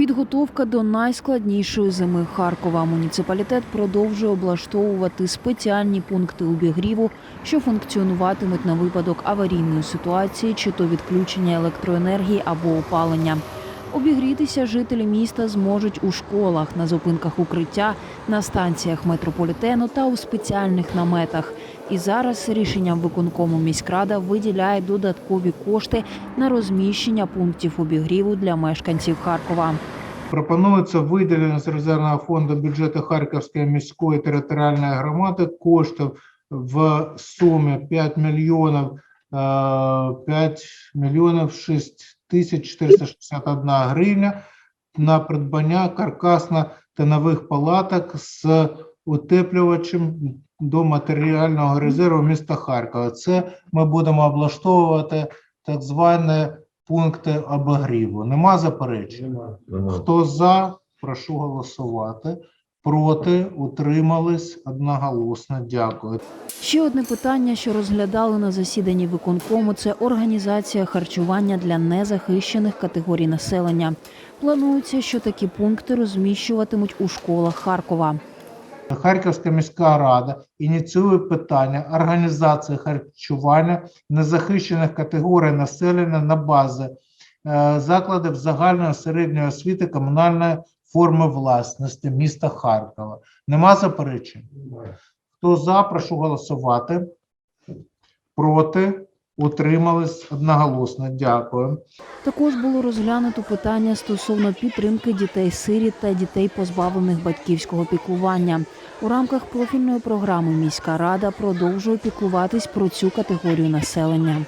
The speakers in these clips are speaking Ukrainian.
Підготовка до найскладнішої зими Харкова. Муніципалітет продовжує облаштовувати спеціальні пункти обігріву, що функціонуватимуть на випадок аварійної ситуації, чи то відключення електроенергії або опалення. Обігрітися жителі міста зможуть у школах, на зупинках укриття, на станціях метрополітену та у спеціальних наметах. І зараз рішенням виконкому міськрада виділяє додаткові кошти на розміщення пунктів обігріву для мешканців Харкова. Пропонується виділення з резервного фонду бюджету Харківської міської територіальної громади коштів в сумі 5 мільйонів е, 5 мільйонів 6 тисяч 461 гривня на придбання каркасно-тинових палаток з утеплювачем до матеріального резерву міста Харкова. Це ми будемо облаштовувати так звані пункти обігріву. Нема заперечень? Хто за, прошу голосувати. Проти, утримались одноголосно. Дякую. Ще одне питання, що розглядали на засіданні виконкому, це організація харчування для незахищених категорій населення. Планується, що такі пункти розміщуватимуть у школах Харкова. Харківська міська рада ініціює питання організації харчування незахищених категорій населення на базі е, закладів загальної середньої освіти комунальної форми власності міста Харкова. Нема заперечень? Хто за, прошу голосувати. Проти, утримались одноголосно. Дякую. Також було розглянуто питання стосовно підтримки дітей-сиріт та дітей, позбавлених батьківського піклування. У рамках профільної програми міська рада продовжує піклуватись про цю категорію населення.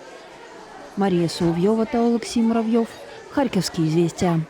Марія Соловйова та Олексій Муравйов. Харківські звістя.